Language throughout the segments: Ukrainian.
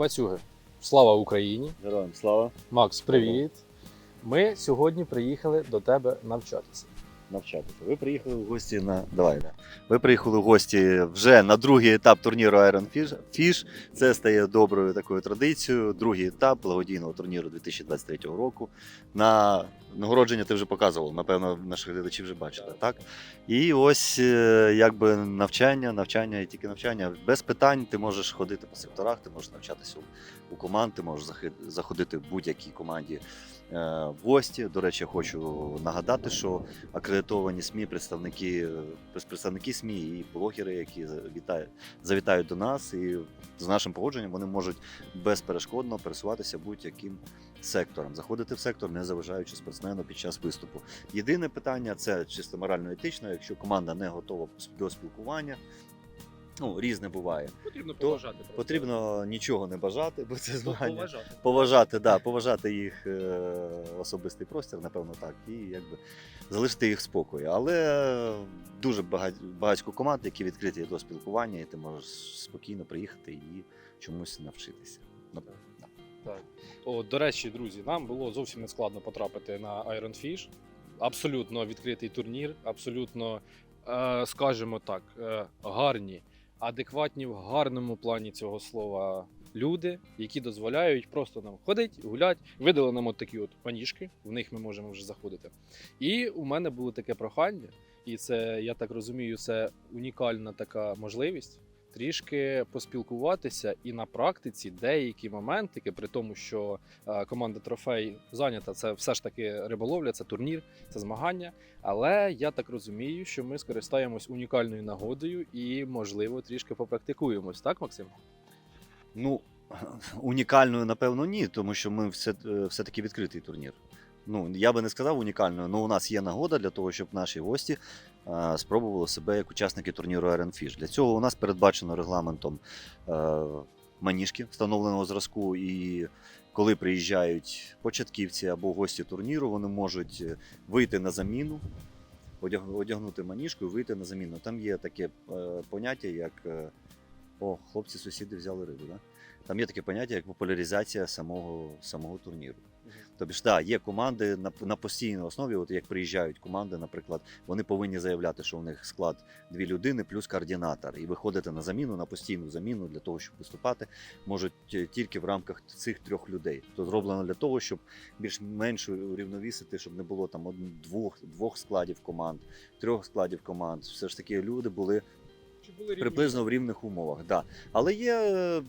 Рибацюги, слава Україні! Героям слава Макс, привіт! Ми сьогодні приїхали до тебе навчатися. навчатися. Ви приїхали в гості на давай. Да. Ви приїхали в гості вже на другий етап турніру Iron. Fish. Це стає доброю такою традицією. Другий етап благодійного турніру 2023 року. На нагородження ти вже показував. Напевно, наші глядачі вже бачили, так? І ось е, якби навчання, навчання і тільки навчання. Без питань ти можеш ходити по секторах, ти можеш навчатися у, команд, ти можеш заходити в будь-якій команді е, в гості. До речі, хочу нагадати, що акредитовані СМІ, представники, е, представники СМІ і блогери, які завітають до нас, і з нашим погодженням вони можуть безперешкодно пересуватися будь-яким сектором, заходити в сектор, не заважаючи спортсмену під час виступу. Єдине питання це чисто морально-етично, якщо команда не готова до спілкування. Ну, різне буває. Потрібно То поважати Потрібно нічого не бажати, бо це змагання. поважати. Поважати, да, поважати їх е, особистий простір, напевно, так, і якби залишити їх в спокої. Але дуже багать, багатько команд, які відкриті до спілкування, і ти можеш спокійно приїхати і чомусь навчитися. Так. О, до речі, друзі, нам було зовсім не складно потрапити на Iron Fish. Абсолютно відкритий турнір, абсолютно, е, скажімо так, е, гарні, адекватні в гарному плані цього слова люди, які дозволяють просто нам ходити, гуляти. Видали нам от такі от паніжки, в них ми можемо вже заходити. І у мене було таке прохання, і це, я так розумію, це унікальна така можливість трішки поспілкуватися і на практиці деякі моментики, при тому, що е, команда трофей зайнята, це все ж таки риболовля, це турнір, це змагання. Але я так розумію, що ми скористаємось унікальною нагодою і, можливо, трішки попрактикуємось, так, Максим? Ну, унікальною, напевно, ні, тому що ми все, е, все-таки відкритий турнір. Ну, я би не сказав унікальною, але у нас є нагода для того, щоб наші гості спробували себе як учасники турніру Iron Fish. Для цього у нас передбачено регламентом е, маніжки встановленого зразку. І коли приїжджають початківці або гості турніру, вони можуть е, вийти на заміну, одягнути маніжку і вийти на заміну. Там є таке е, поняття, як. О, хлопці, сусіди взяли рибу, да? Там є таке поняття, як популяризація самого, самого турніру. Тобто ж, да, є команди на, на постійній основі, от як приїжджають команди, наприклад, вони повинні заявляти, що у них склад дві людини плюс координатор, і виходити на заміну, на постійну заміну для того, щоб виступати, можуть е, тільки в рамках цих трьох людей. То зроблено для того, щоб більш-менш урівновісити, щоб не було там двох, двох складів команд, трьох складів команд. Все ж таки люди були Чи були приблизно в рівних умовах. Да. Але є е,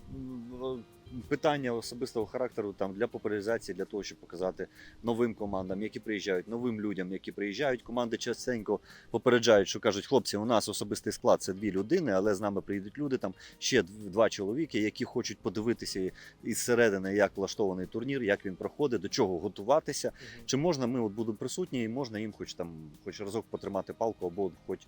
питання особистого характеру там для популяризації, для того, щоб показати новим командам, які приїжджають, новим людям, які приїжджають. Команди частенько попереджають, що кажуть, хлопці, у нас особистий склад це дві людини, але з нами приїдуть люди, там ще два чоловіки, які хочуть подивитися із середини, як влаштований турнір, як він проходить, до чого готуватися. Чи можна ми от будемо присутні і можна їм хоч там хоч разок потримати палку або хоч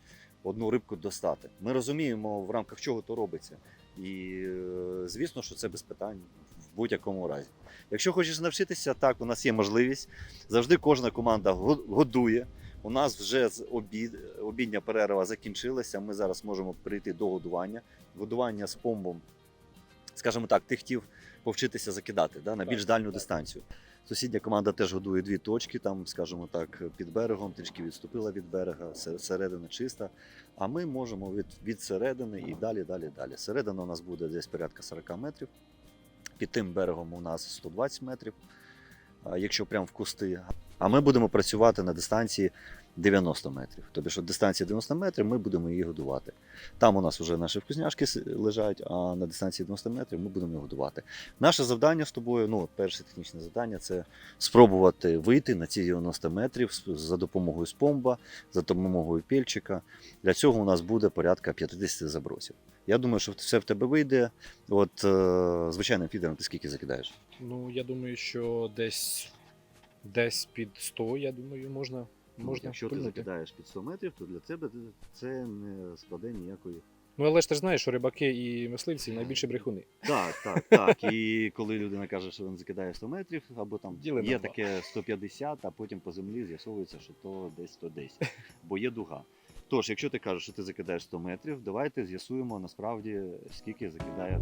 одну рибку достати. Ми розуміємо, в рамках чого то робиться. І е, звісно, що це без питань в будь-якому разі. Якщо хочеш навчитися, так, у нас є можливість. Завжди кожна команда годує. У нас вже з обід, обідня перерва закінчилася. Ми зараз можемо прийти до годування. Годування з помбом, скажімо так, ти хотів повчитися закидати да, на більш дальню дистанцію. Сусідня команда теж годує дві точки, там, скажімо так, під берегом, трішки відступила від берега, се- середина чиста. А ми можемо від, від середини і далі, далі, далі. Середина у нас буде десь порядка 40 метрів. Під тим берегом у нас 120 метрів, якщо прямо в кусти. А ми будемо працювати на дистанції 90 метрів. Тобто, що дистанція 90 метрів, ми будемо її годувати. Там у нас вже наші вкусняшки лежать, а на дистанції 90 метрів ми будемо їх годувати. Наше завдання з тобою, ну, перше технічне завдання це спробувати вийти на ці 90 метрів за допомогою спомба, за допомогою пільчика. Для цього у нас буде порядка 50 забросів. Я думаю, що все в тебе вийде. От е, звичайним фідером ти скільки закидаєш? Ну, я думаю, що десь, десь під 100, я думаю, можна. можна Ну, Якщо ти закидаєш під 100 метрів, то для тебе це не складе ніякої. Ну, але ж ти ж знаєш, що рибаки і мисливці найбільші брехуни. Так, так, так. І коли людина каже, що він закидає 100 метрів, або там Діли є два. таке 150, а потім по землі з'ясовується, що то десь 110, бо є дуга. Тож, якщо ти кажеш, що ти закидаєш 100 метрів, давайте з'ясуємо насправді, скільки закидає.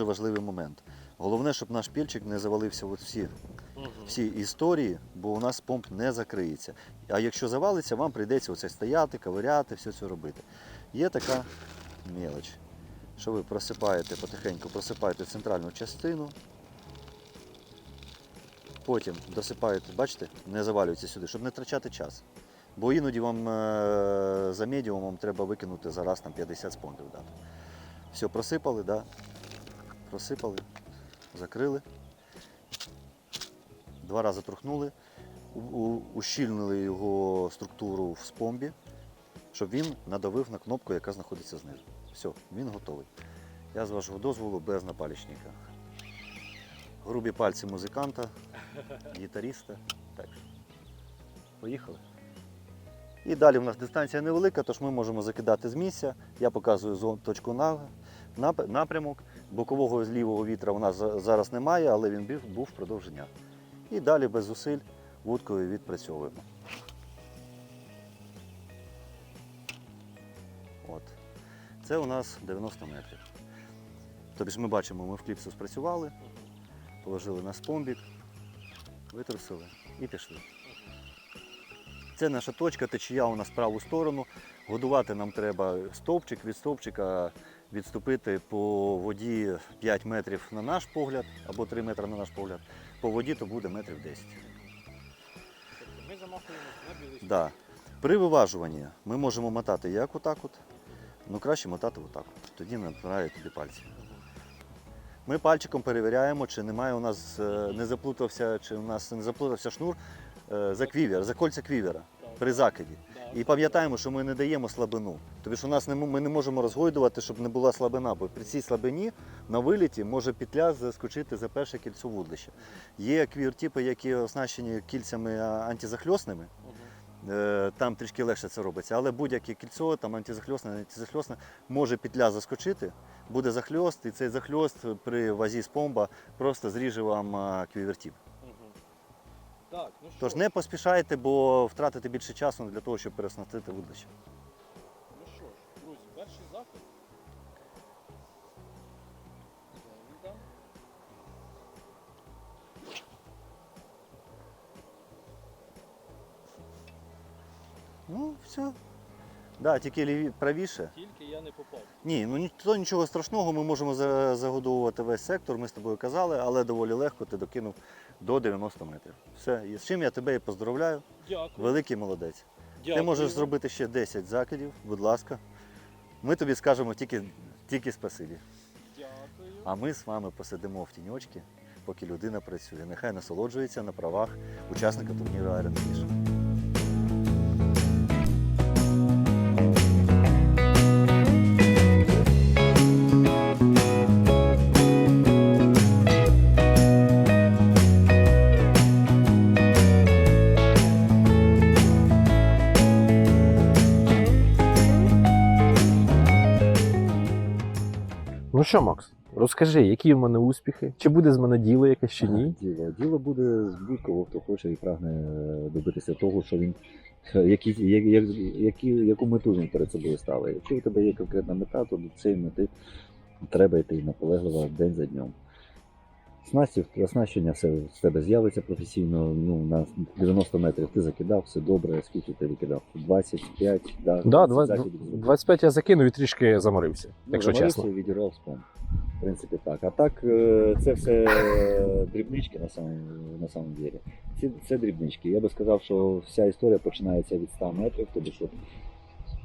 Дуже важливий момент. Головне, щоб наш пільчик не завалився от всі, всі історії, бо у нас помп не закриється. А якщо завалиться, вам прийдеться оце стояти, ковиряти, все це робити. Є така мелоч, що ви просипаєте потихеньку, просипаєте центральну частину. Потім досипаєте, бачите, не завалюється сюди, щоб не втрачати час. Бо іноді вам е, за медіумом треба викинути зараз там 50 спондів дати. Все, просипали, да? Просипали, закрили. Два рази трухнули, ущільнили його структуру в спомбі, щоб він надавив на кнопку, яка знаходиться знизу. Все, він готовий. Я з вашого дозволу без напалічника. Грубі пальці музиканта, гітаріста. Так. Поїхали. І далі в нас дистанція невелика, тож ми можемо закидати з місця. Я показую точку на, нап- напрямок. Бокового лівого вітра у нас зараз немає, але він був, впродовж. І далі без зусиль вудкою відпрацьовуємо. От. Це у нас 90 метрів. Тобто ми бачимо, ми в кліпсу спрацювали, положили на спомбік, витрусили і пішли. Це наша точка, течія у нас в праву сторону. Годувати нам треба стовпчик від стовпчика відступити по воді 5 метрів на наш погляд, або 3 метри на наш погляд. По воді то буде метрів 10. Тобто ми замахуємося на білий Да. При виважуванні ми можемо мотати як отак от, ну краще мотати отак. От. Тоді не набирає тобі пальці. Ми пальчиком перевіряємо, чи немає у нас е, не заплутався, чи у нас не заплутався шнур е, за квівер, за кольця квівера при закиді. І пам'ятаємо, що ми не даємо слабину. Тобто що нас не, ми не можемо розгойдувати, щоб не була слабина, бо при цій слабині на виліті може петля заскочити за перше кільцо вудлища. Є квір-типи, які оснащені кільцями антизахльосними. Е, Там трішки легше це робиться, але будь-яке кільцо, там антизахльосне, антизахльосне, може петля заскочити, буде захльост, і цей захльост при вазі з помба просто зріже вам квівертіп. Так, ну що, Тож не поспішайте, бо втратите більше часу для того, щоб переснастити вудлище. ну що ж, друзі, перший захід. Там? Ну, все. Да, тільки ліві, правіше. Тільки я не попав. Ні, ну ні- то нічого страшного, ми можемо за- загодовувати весь сектор, ми з тобою казали, але доволі легко ти докинув до 90 метрів. Все, і з чим я тебе і поздравляю. Дякую. Великий молодець. Дякую. Ти можеш зробити ще 10 закидів, будь ласка. Ми тобі скажемо тільки, тільки спасибі. Дякую. А ми з вами посидимо в тіньочки, поки людина працює. Нехай насолоджується на правах учасника турніру Iron Fish. Що, Макс, розкажи, які в мене успіхи? Чи буде з мене діло якесь чи ні? Діло. Діло буде з будь-кого, хто хоче і прагне добитися того, що він які, як, як, які, яку мету він перед собою ставить. Якщо у тебе є конкретна мета, то до цієї мети треба йти наполегливо день за днем. Снасті, оснащення все з тебе з'явиться професійно. Ну, на 90 метрів ти закидав, все добре. Скільки ти викидав? 25, да, Да, 20 два- закидів зробив. 25 я закинув і трішки заморився, Ну, якщо заморився чесно. відірвав спон. В принципі, так. А так, е, це все дрібнички на самом, на самом деле. Ці, це дрібнички. Я би сказав, що вся історія починається від 100 метрів, тобто що.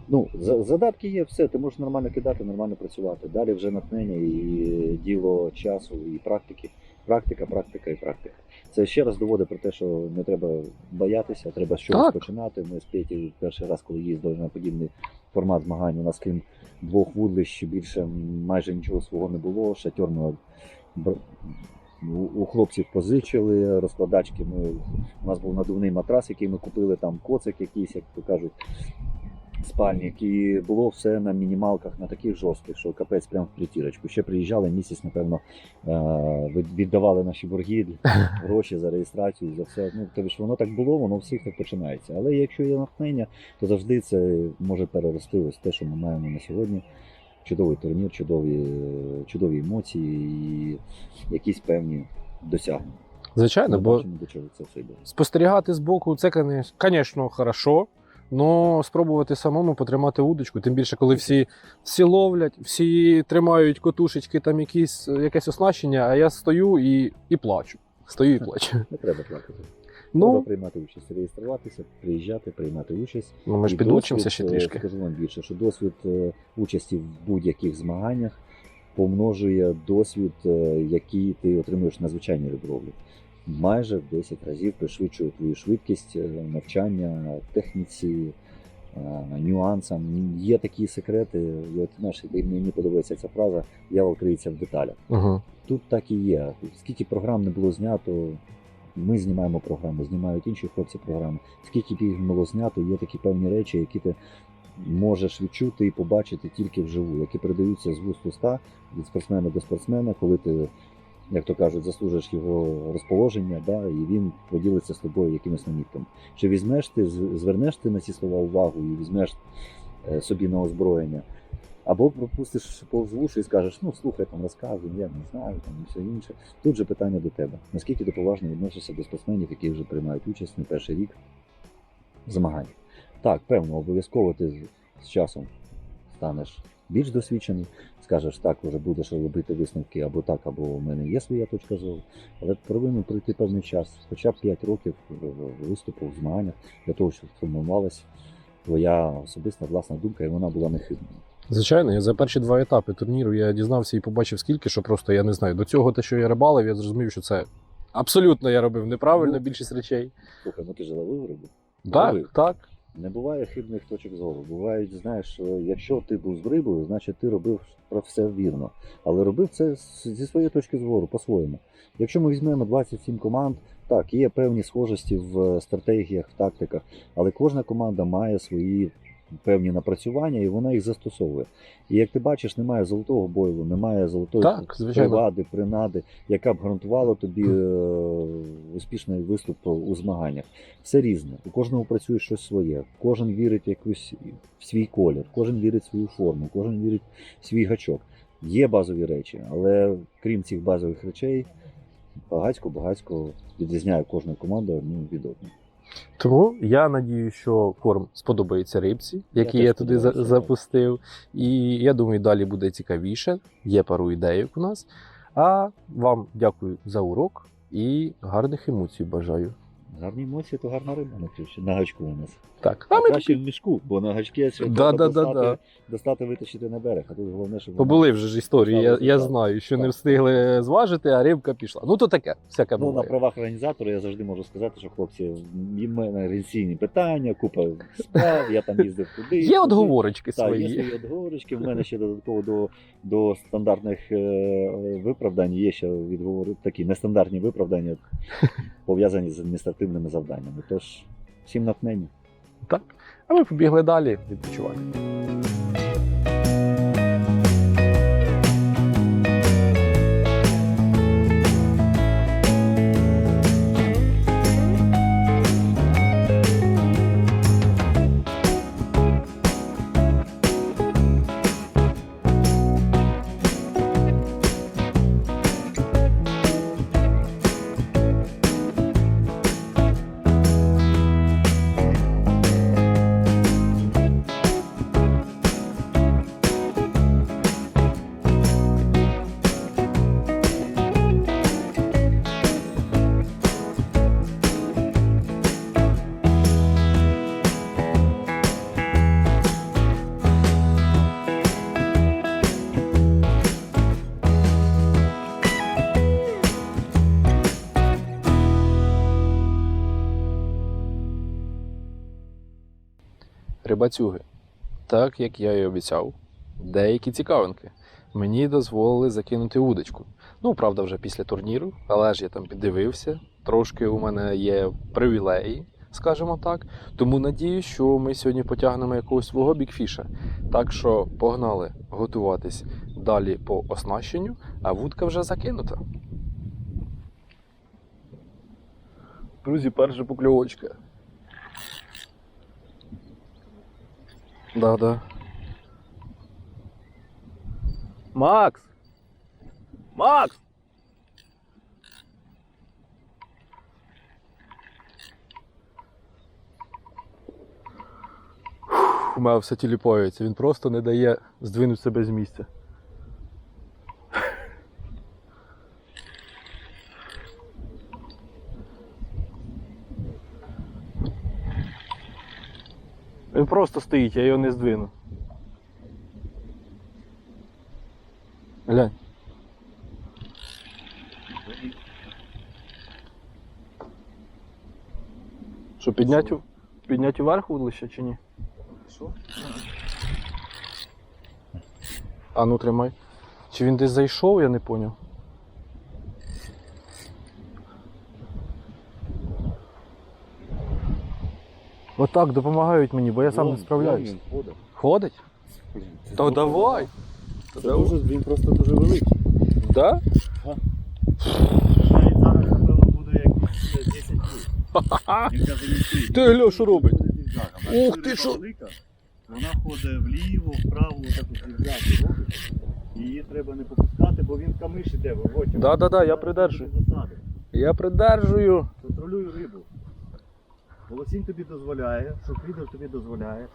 Ну, задатки є, все, ти можеш нормально кидати, нормально працювати. Далі вже натхнення і діло часу і практики. Практика, практика і практика. Це ще раз доводить про те, що не треба боятися, треба Так. починати. Ми з Петі перший раз, коли їздили на подібний формат змагань, у нас крім двох вудлищ більше майже нічого свого не було. Шатер ми у хлопців позичили, розкладачки. Ми, у нас був надувний матрас, який ми купили, там коцик якийсь, як то кажуть, спальник. І було все на мінімалках, на таких жорстких, що капець прямо в притірочку. Ще приїжджали місяць, напевно, е, віддавали наші борги, гроші за реєстрацію, за все. Ну, тобто воно так було, воно у всіх так починається. Але якщо є натхнення, то завжди це може перерости ось те, що ми маємо на сьогодні. чудовий турнір, чудові, чудові емоції і якісь певні досягнення. Звичайно, бо бачимо, до чого це все йде. спостерігати збоку це, звісно, хорошо. Но спробувати самому потримати удочку, тим більше, коли всі, всі ловлять, всі тримають котушечки, там якісь, якесь оснащення, а я стою і, і плачу. Стою і плачу. Не треба плакати. Треба Ну, приймати участь, реєструватися, приїжджати, приймати участь. ну ми ж підучимося ще е, трішки. Скажу вам більше, що досвід е, участі в будь-яких змаганнях помножує досвід, е, який ти отримуєш на звичайній риболовлі. Майже в 10 разів пришвидшує твою швидкість е, навчання, техніці, е, нюансам. Є такі секрети. І от знаєш, мені подобається ця фраза «Дьявол криється в деталях. Угу. Тут так і є. Скільки програм не було знято, ми знімаємо програми, знімають інші хлопці програми. Скільки б їх було знято, є такі певні речі, які ти можеш відчути і побачити тільки вживу, які передаються з вуст уста від спортсмена до спортсмена, коли ти, як то кажуть, заслужиш його розположення, да, і він поділиться з тобою якимись намітками. Чи візьмеш ти, звернеш ти на ці слова увагу і візьмеш е, собі на озброєння, або пропустиш повз вушу і скажеш, ну слухай, там розказуй, я не знаю, там і все інше. Тут же питання до тебе. Наскільки ти поважно відносишся до спортсменів, які вже приймають участь не перший рік в змаганнях? Так, певно, обов'язково ти з часом станеш більш досвідчений, скажеш, так, вже будеш робити висновки або так, або в мене є своя точка зору. Але повинен пройти певний час, хоча б 5 років е, виступу в змаганнях для того, щоб сформувалась твоя особиста власна думка, і вона була нехибною. Звичайно, я за перші два етапи турніру я дізнався і побачив скільки, що просто я не знаю. До цього те, що я рибалив, я зрозумів, що це абсолютно я робив неправильно Ну. більшість речей. Слухай, ну ти ж ловив рибу. Так, Ловив. так. Не буває хибних точок зору. Бувають, знаєш, якщо ти був з рибою, значить ти робив про все вірно. Але робив це зі своєї точки зору, по-своєму. Якщо ми візьмемо 27 команд, так, є певні схожості в стратегіях, в тактиках, але кожна команда має свої певні напрацювання і вона їх застосовує. І як ти бачиш, немає золотого бойлу, немає золотої Так, привади, принади, яка б гарантувала тобі е, успішний виступ у змаганнях. Все різне. У кожного працює щось своє. Кожен вірить якусь в свій колір, кожен вірить в свою форму, кожен вірить в свій гачок. Є базові речі, але крім цих базових речей, багацько-багацько відрізняє кожна команда ну, від одної. Тому я надію, що корм сподобається рибці, який я, я туди за- запустив. І я думаю, далі буде цікавіше. Є пару ідейок у нас. А вам дякую за урок і гарних емоцій бажаю. Гарні емоції, то гарна риба на гачку у нас. Так, А а ми краще в мішку, бо на гачки Да, да, да, достати, да. достати, витащити на берег. А тут головне, щоб побули вже ж історії. Я, я знаю, що не встигли зважити, а рибка пішла. Ну то таке, всяке Ну, на правах організатора я завжди можу сказати, що хлопці, в мене організаційні питання, купа справ, я там їздив туди. Є туди. отговорочки Так, є свої. свої отговорочки. В мене ще додатково до, до стандартних е, виправдань є ще відговори, такі нестандартні виправдання, пов'язані з адміністративними завданнями. Тож всім натхнення. Так. А ми побігли далі відпочивати. Рибацюги. Так як я і обіцяв, деякі цікавинки. Мені дозволили закинути удочку. Ну, правда, вже після турніру, але ж я там піддивився. Трошки у мене є привілеї, скажімо так. Тому надію, що ми сьогодні потягнемо якогось свого бікфіша. Так що погнали готуватись далі по оснащенню, а вудка вже закинута. Друзі, перша покльовочка. Да-да. Макс! Макс! У мене все тіліпається, він просто не дає здвинути себе з місця. Він просто стоїть, я його не здвину. Глянь. Що, піднять, у- піднять уверх вудлище чи ні? Що? А ну тримай. Чи він десь зайшов, я не поняв. Отак допомагають мені, бо я сам не справляюсь. Він ходить. Ходить? Блін, це То дуже- давай. Це дуже, він просто дуже великий. Да? Навіть зараз, напевно, буде як 10 фут. Він каже. Ти глянь, що робить? Ух ти, що? велика, Вона ходить вліво, вправо, так от зігзаги робить. Її треба не попускати, бо він камиш іде, виводь. Да, да, да, я придержую. Я придержую. Контролюй рибу. Волосінь тобі дозволяє, шукрідер тобі дозволяє.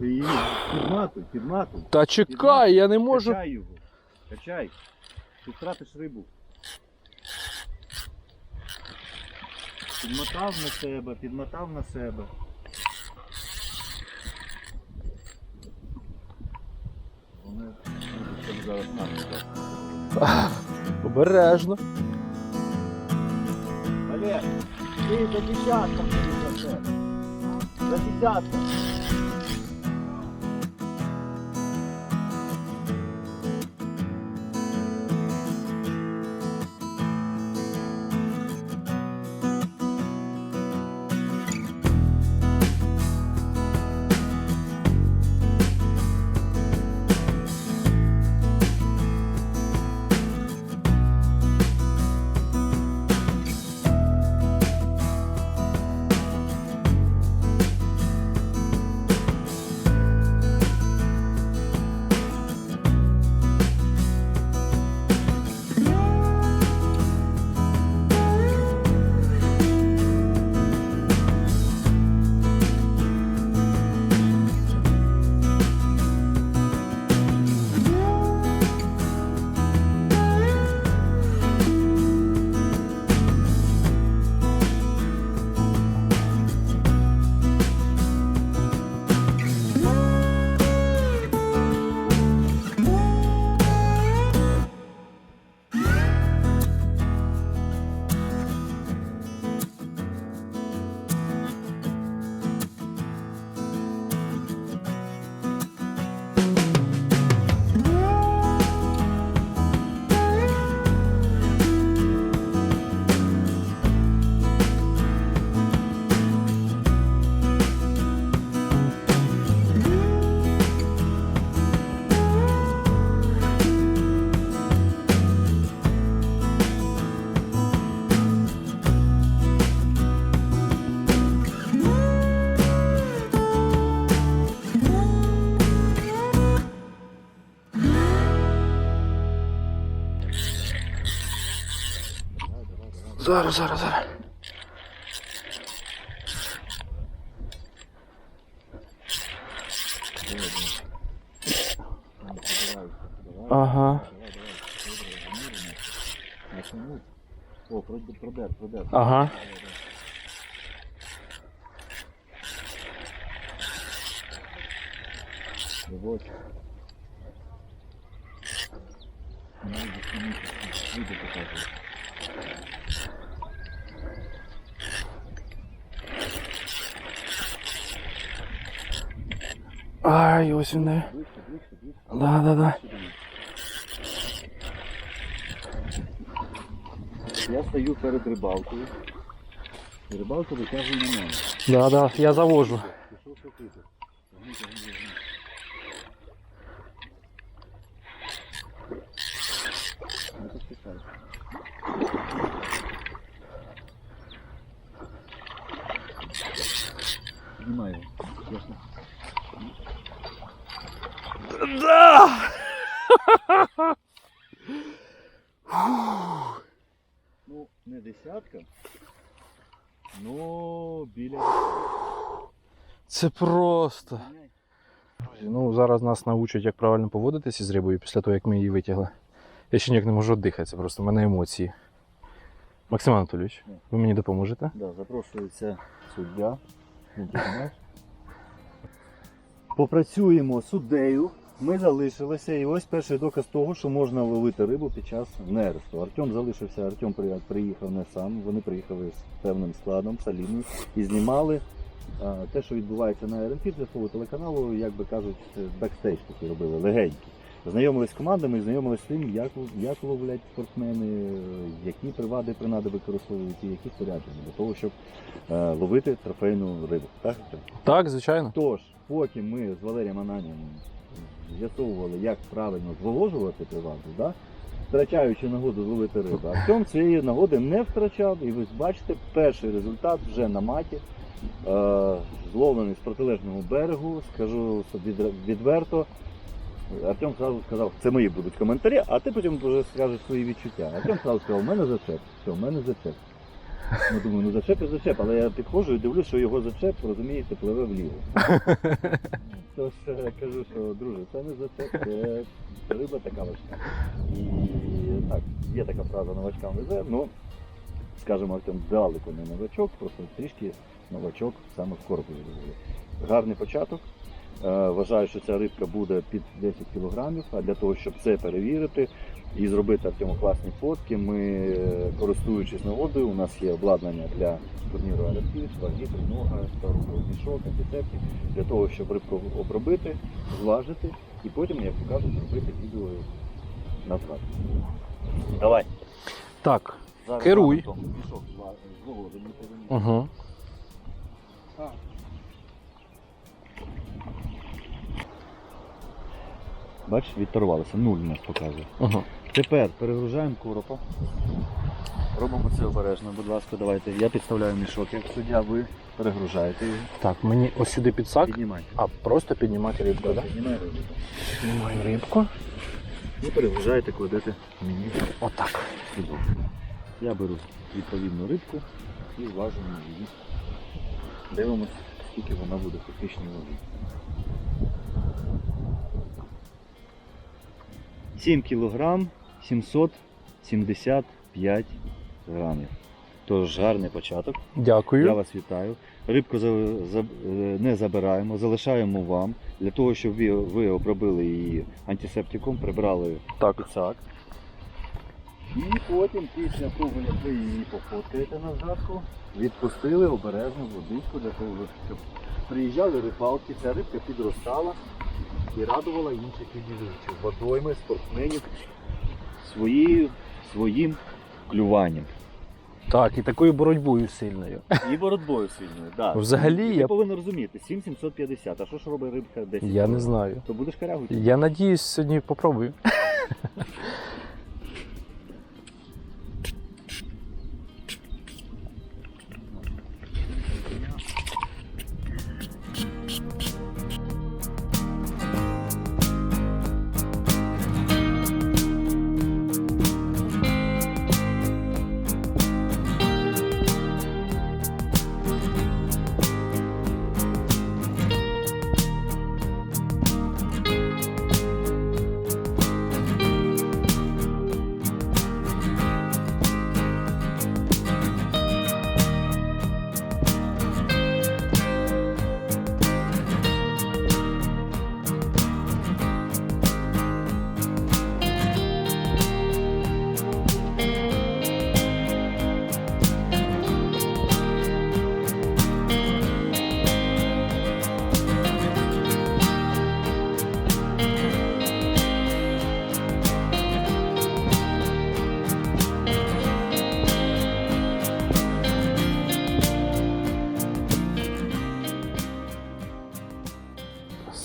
І підматуй, підматуй. Та чекай, я не можу. Качай його. Качай. Ти втратиш рибу. Підмотав на себе, підмотав на себе. Вони зараз Обережно. Олег, ти за десятка. За десятка. Зараз, зараз, зараз. Ага. О, продер, продер. Ага. Ай, ось вони. Ближче, ближче, ближче. Да, да, да. Я стою перед рибалкою. І рибалка витягує на мене. Да, да, я завожу. Пішов шукати. Це просто. Ну зараз нас научать, як правильно поводитися з рибою після того, як ми її витягли. Я ще ніяк не можу дихатися, просто в мене емоції. Максим Анатолійович, ви мені допоможете? Да, запрошується суддя. Ну. Попрацюємо суддею. Ми залишилися, і ось перший доказ того, що можна ловити рибу під час нересту. Артем залишився, Артем приїхав не сам. Вони приїхали з певним складом, солідним, і знімали те, що відбувається на РНП, для свого телеканалу, як би кажуть, бекстейдж такий робили, легенький. Знайомились з командами, знайомились з тим, як, як ловлять спортсмени, які привади принади використовують і які спорядження для того, щоб е, ловити трофейну рибу. Так? Так, звичайно. Тож, поки ми з Валерієм Ананіним з'ясовували, як правильно зволожувати приваду, да? втрачаючи нагоду зловити рибу, Артем цієї нагоди не втрачав, і ви бачите, перший результат вже на маті. Е, зловлений з протилежного берегу, скажу від- відверто. Артем зразу сказав, це мої будуть коментарі, а ти потім вже скажеш свої відчуття. Артем зразу сказав, у мене зачеп, все, у мене зачеп. Ну, думаю, ну зачеп і зачеп, але я підходжу і дивлюсь, що його зачеп, розумієте, пливе вліво. Тож е, кажу, що друже, це не зачеп, це риба така важка. І так, є така фраза новачкам везе, ну, скажімо, Артем далеко не новачок, просто трішки новачок саме в корпусі. Гарний початок. Е, Вважаю, що ця рибка буде під 10 кілограмів, а для того, щоб це перевірити і зробити Артему класні фотки, ми, е, користуючись нагодою, у нас є обладнання для турніру Аляфіш, ваги, тринога, старого мішок, антисептик, для того, щоб рибку обробити, зважити і потім, як то кажуть, зробити відео на згадку. Давай. Так. Зараз Керуй. Мішок зва- зволожений. Угу. Бачиш, відторвалося, нуль у нас показує. Угу. Тепер перегружаємо коропа. Робимо це обережно, будь ласка, давайте. Я підставляю мішок, як суддя, ви перегружаєте його. Так, мені ось сюди підсак, Піднімайте. а просто піднімати рибку, так? Піднімай рибу. Піднімаю рибку. І перегружаєте, кладете мені Отак. сюди. Я беру відповідну рибку і зважуємо її. Дивимося, скільки вона буде фактично ваги. 7 кілограм 775 грамів. Тож гарний початок. Дякую. Я вас вітаю. Рибку е, не забираємо, залишаємо вам для того, щоб ви, обробили її антисептиком, прибрали Так. підсак. І потім, після того, як ви її пофоткаєте на згадку, відпустили обережно водичку для того, щоб приїжджали рибалки, ця рибка підростала і радувала інших відвідувачів, водойми, спортсменів своєю, своїм клюванням. Так, і такою боротьбою сильною. І боротьбою сильною, так. Взагалі, Ти я- повинен розуміти, 7750, а що ж робить рибка 10? Я не знаю. То будеш корягу? Я надіюсь, сьогодні попробую.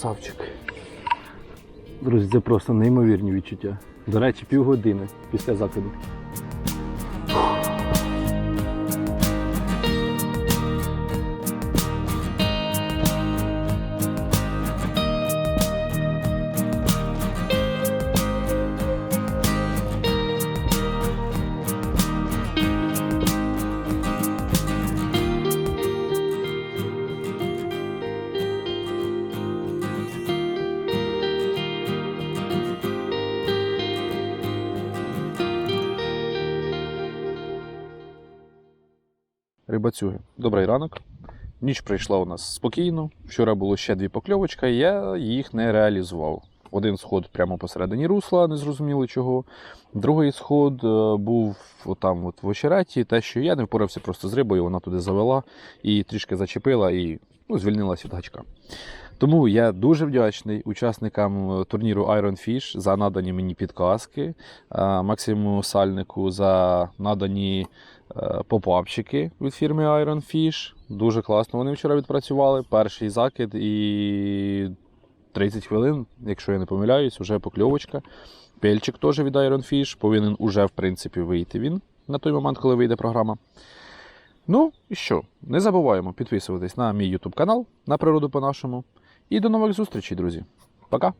Красавчик. Друзі, це просто неймовірні відчуття. До речі, півгодини після закиду. Добрий ранок. Ніч прийшла у нас спокійно. Вчора було ще дві покльовочки, я їх не реалізував. Один сход прямо посередині русла, не зрозуміло чого. Другий сход е, був там от в очереті, те, що я не впорався просто з рибою, вона туди завела і трішки зачепила і ну, звільнилась від гачка. Тому я дуже вдячний учасникам е, турніру Iron Fish за надані мені підказки, е, Максиму Сальнику за надані е, попапчики від фірми Iron Fish. Дуже класно вони вчора відпрацювали. Перший закид і 30 хвилин, якщо я не помиляюсь, вже покльовочка. Пельчик теж від Iron Fish. Повинен уже, в принципі, вийти він на той момент, коли вийде програма. Ну і що? Не забуваємо підписуватись на мій YouTube канал на природу по-нашому. І до нових зустрічей, друзі. Пока!